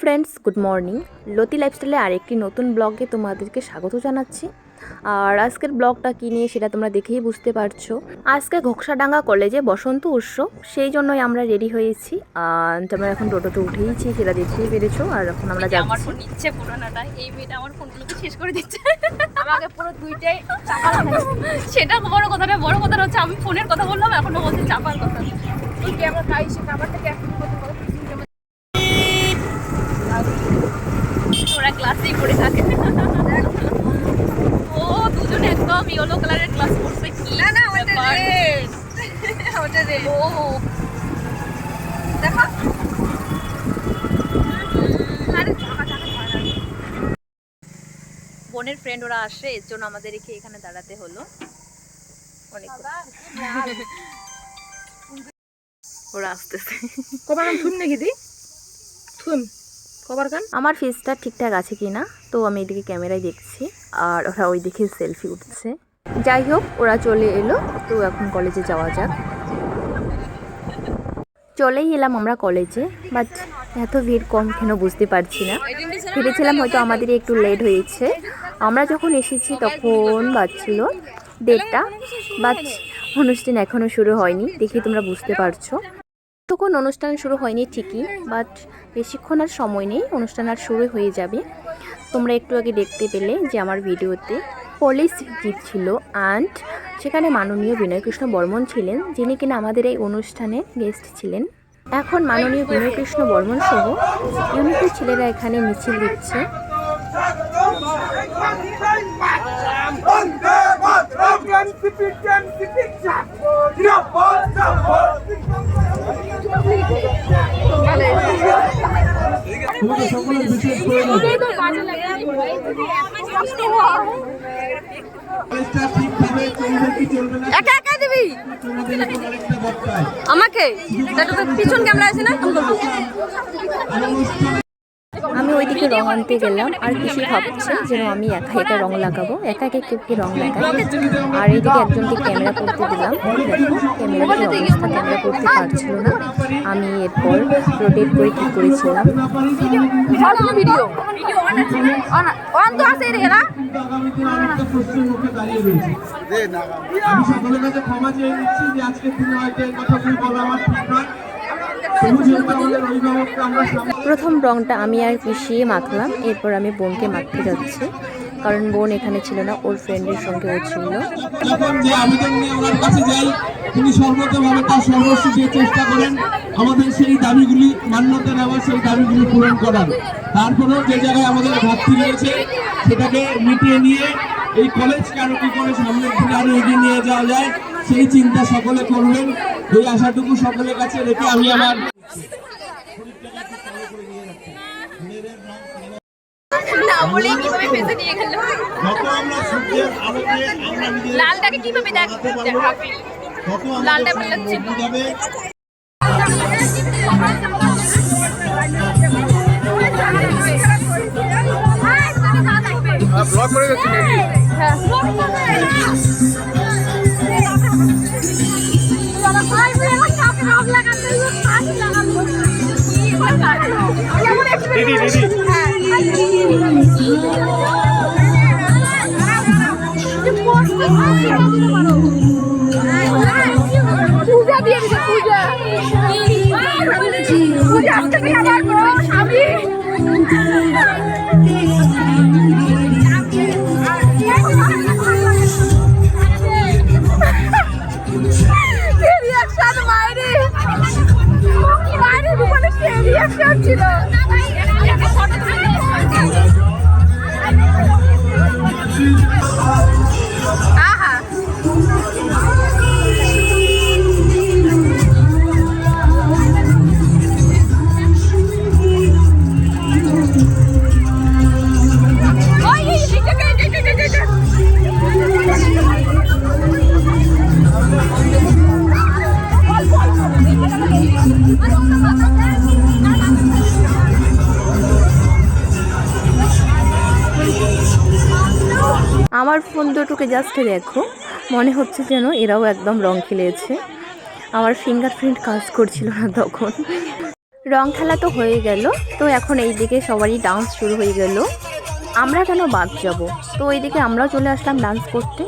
Friends good morning লতি লাইফস্টাইলে আরেকটি নতুন ব্লগে তোমাদেরকে স্বাগত জানাচ্ছি। আর আজকের ব্লগটা কী নিয়ে সেটা তোমরা দেখেই বুঝতে পারছ। আজকে ঘোকসাডাঙ্গা কলেজে বসন্ত উৎসব সেই জন্যই আমরা রেডি হয়েছি। আর তোমরা এখন টোটোতে উঠেইছি সেটা দেখতেই পেরেছ আর এখন আমরা এই যে আমার ফোন নিচ্ছে পুরোনোটা এই মেয়েটা আমার ফোনগুলোকে শেষ করে দিচ্ছে? আমাকে পুরো দুইটাই চাপা সেটা বড় কথাটা বড় কথা হচ্ছে আমি ফোনের কথা বললাম এখনও বলছি চাপার কথা। তুই কি আমার খাই সে খাবারটাকে এখন থাকে। ও দুজনে একদম ইয়েলো কালারের ক্লাস করছে কি না না ওটা ওটা রে ও। দেখো। বোনের ফ্রেন্ড ওরা আসে এর জন্য আমাদের রেখে এখানে দাঁড়াতে হলো। অনেক ওরা আসতেছে। কবার আমি থুম নাকি দি? থুম গান? আমার ফেসটা ঠিকঠাক আছে কি না তো আমি এদিকে ক্যামেরায় দেখছি, আর ওরা ওই দিকে সেলফি উঠছে। যাই হোক, ওরা চলে এলো, তো এখন কলেজে যাওয়া যাক। চলেই এলাম আমরা কলেজে বাট এত ভিড় কম কেন বুঝতে পারছি না। ভেবেছিলাম হয়তো আমাদের একটু লেট হয়েছে। আমরা যখন এসেছি তখন বাজছিল দেড়টা বাট অনুষ্ঠান এখনও শুরু হয়নি, দেখি তোমরা বুঝতে পারছ। তখন অনুষ্ঠান শুরু হয়নি ঠিকই বাট বেশিক্ষণ আর সময় নেই, অনুষ্ঠান আর শুরু হয়ে যাবে। তোমরা একটু আগে দেখতে পেলে যে আমার ভিডিওতে পুলিশ জিপ ছিল অ্যান্ড সেখানে মাননীয় বিনয়কৃষ্ণ বর্মন ছিলেন, যিনি কিনা আমাদের এই অনুষ্ঠানে গেস্ট ছিলেন। এখন মাননীয় বিনয়কৃষ্ণ বর্মন সহ ইউনিটি ছেলেরা এখানে মিছিল দিচ্ছে। একা একা দিবি? আমাকে? পিছন ক্যামেরা আছে না আমি করব অনুষ্ঠানে আমি ওইদিকে রং আনতে গেলাম, আর কিছু ভাবছে যেন আমি একা একা রং লাগাবো, একা একা কেউ কি রং লাগাই আর এইদিকে একজনকে ক্যামেরা করতে দিলাম। দেখো ক্যামেরার অবস্থা ক্যামেরা করতে পারছিল না। আমি এরপর রোটেট করে ঠিক করেছিলাম? আমি সকলের কাছে ক্ষমা চেয়ে নিচ্ছি যে আজকের দিনে হয়তো এই কথাগুলি বলা আমার ঠিক নয়। প্রথম রংটা আমি আর পিছিয়ে মাখলাম, এরপর আমি বোনকে মাখতে যাচ্ছি। কারণ বোন এখানে ছিল না, ওর ফ্রেন্ডের সঙ্গে ও ছিল। তিনি সর্বতভাবে তার সর্বস্ব দিয়ে চেষ্টা করেন আমাদের সেই দাবিগুলি মান্যতা নেওয়ার সেই দাবিগুলি পূরণ করার তারপরেও যে জায়গায় আমাদের ঘাটতি রয়েছে সেটাকে মিটিয়ে নিয়ে এই কলেজকে আরও কি করে সামনের দিকে আরও এগিয়ে নিয়ে যাওয়া যায় সেই চিন্তা সকলে করবেন এই আশাটুকু সকলের কাছে রেখে আমি আমার লালটাকে কীভাবে দেখ দেখাবে লালটা আমাদের বেরোচ্ছে না। বোঝা যাবে দিদি দিদি। পূজা দিয়ে দিছে পূজা পূজা থেকে আমার স্বামী রিয়াকশন ছিল। আমার ফোন দুটোকে জাস্ট দেখো মনে হচ্ছে যেন এরাও একদম রং খেলেছে। আমার ফিঙ্গারপ্রিন্ট কাজ করছিল না তখন। রং খেলা তো হয়ে গেল। তো এখন এই দিকে সবারই ডান্স শুরু হয়ে গেল। আমরা কেন বাদ যাব? তো ওইদিকে আমরাও চলে আসলাম ডান্স করতে।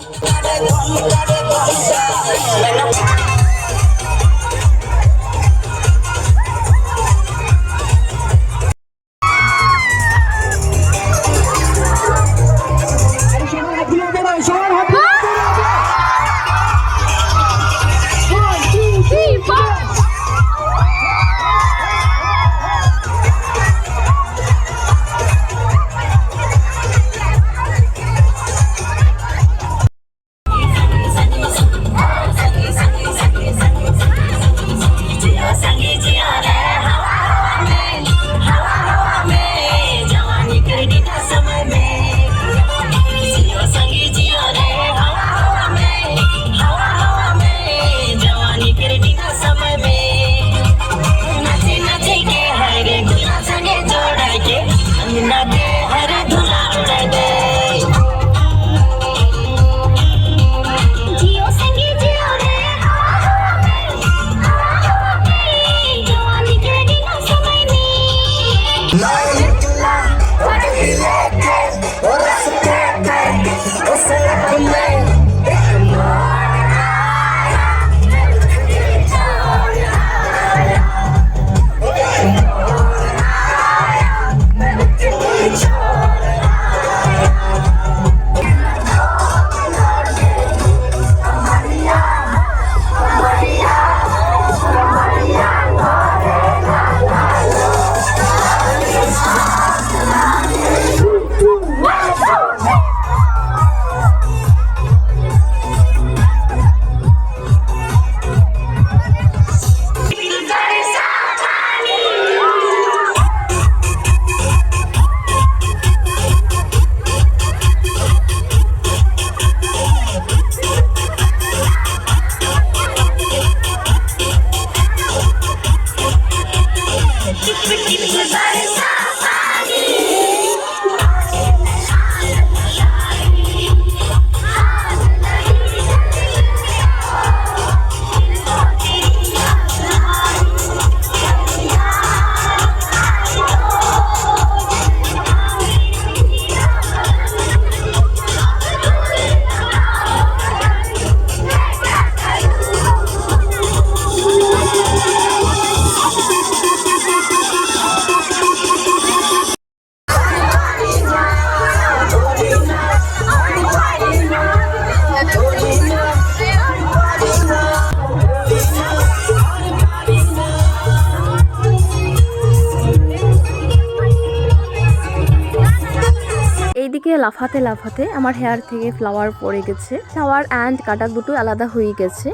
লাফাতে লাফাতে আমার হেয়ার থেকে ফ্লাওয়ার পড়ে গেছে। ফ্লাওয়ার অ্যান্ড কাটা দুটো আলাদা হয়ে গেছে।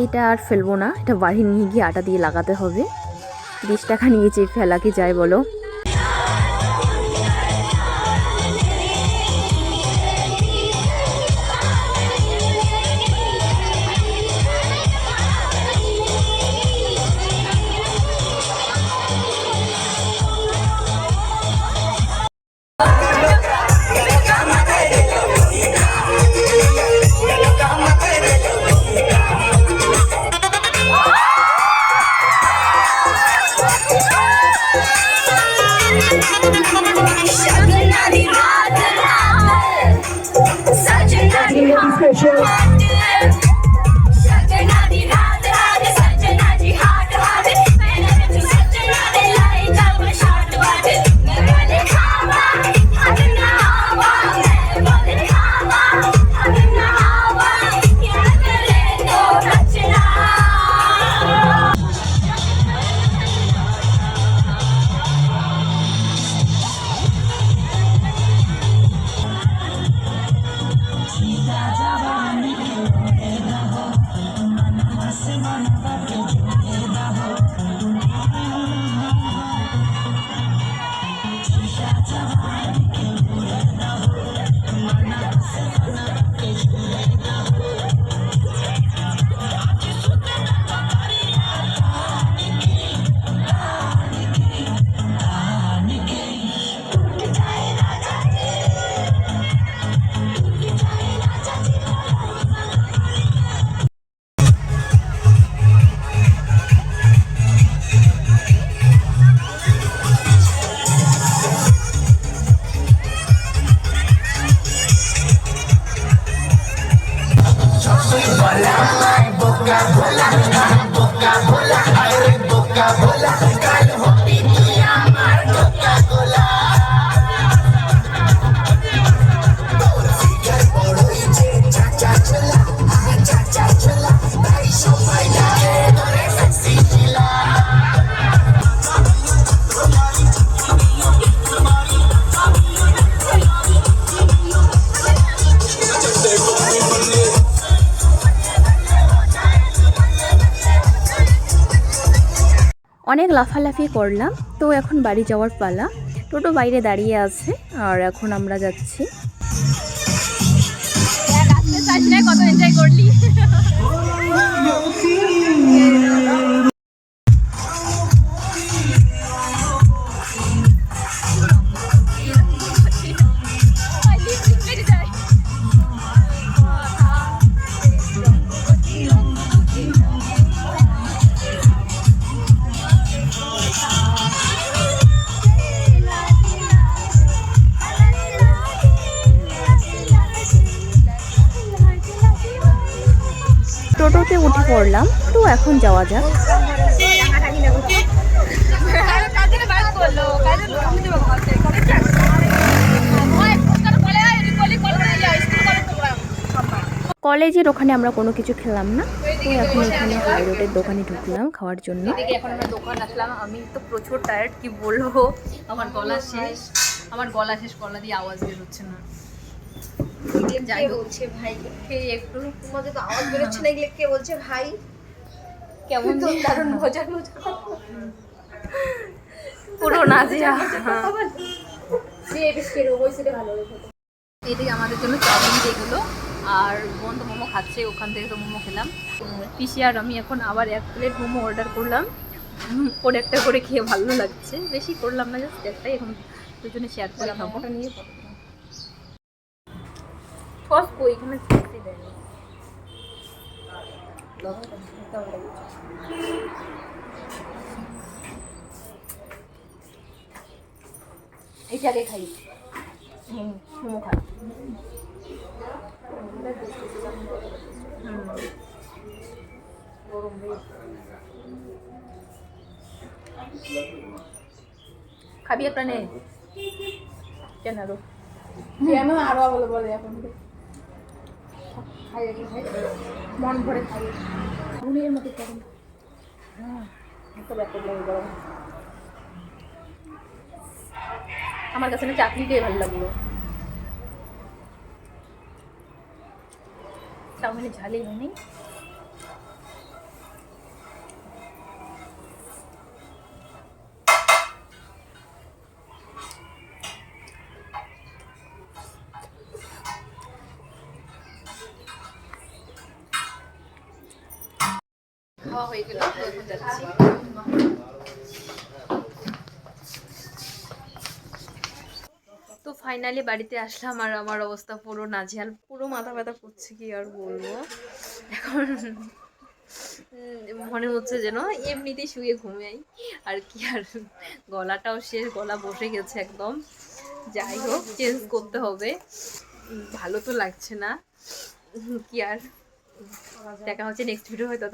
এইটা আর ফেলব না, এটা বাড়ি নিয়ে গিয়ে আটা দিয়ে লাগাতে হবে। তিরিশ টাকা নিয়েছি ফেলা কি যায় বলো? লাফালাফি করলাম তো এখন বাড়ি যাওয়ার পালা। টোটো বাইরে দাঁড়িয়ে আছে আর এখন আমরা যাচ্ছি। কত এনজয় করলি? টোটোতে উঠে পড়লাম। তো এখন যাওয়া যাক। কলেজের ওখানে আমরা কোনো কিছু খেলাম না। তো এখন এখানে হাই রোডের দোকানে ঢুকলাম খাওয়ার জন্য। এখন আমরা দোকান আসলাম। আমি তো প্রচুর টায়ার্ড কি বলব? আমার গলা শেষ। আমার গলা শেষ, গলা দিয়ে আওয়াজ বের হচ্ছে না। যাই বলছে ভাই? খেয়ে একটু তোমাদের তো আওয়াজ বেরোচ্ছে না এগুলো কে বলছে ভাই? কেমন তো দারুণ মজার মজার পুরো নাজিয়া দিয়ে বেশ কেরো বইছে ভালো হতো এদিকে আমাদের জন্য চাউমিন যেগুলো আর বোন তো মোমো খাচ্ছে ওখান থেকে তো মোমো খেলাম। পিসি আর আমি এখন আবার এক প্লেট মোমো অর্ডার করলাম। ওর একটা করে খেয়ে ভালো লাগছে। বেশি করলাম না জাস্ট একটাই এখন দুজনে শেয়ার করে খাব। নিয়ে সস কই এখানে সসই দেয়নি এটাকে খাই। হুম খাই। খাবি একটা নে। কেন আরও? কেন আরও বলে এখন। খাই আগে খাই। মন ভরে খাই। ঘুমের মতো গরম। লাগে গরম। আমার কাছে না চাটনিটাই ভালো লাগল। চাউমিনে ঝালই হয়নি ফাইনালি বাড়িতে আসলাম আর আমার অবস্থা পুরো নাজেহাল পুরো মাথা ব্যথা করছে কি আর বলব? এখন মনে হচ্ছে যেন এমনিতেই শুয়ে ঘুমাই। আর কি আর, গলাটাও শেষ, গলা বসে গেছে একদম। যাই হোক চেঞ্জ করতে হবে। ভালো তো লাগছে না। কি আর, দেখা হচ্ছে নেক্সট ভিডিও হয়তো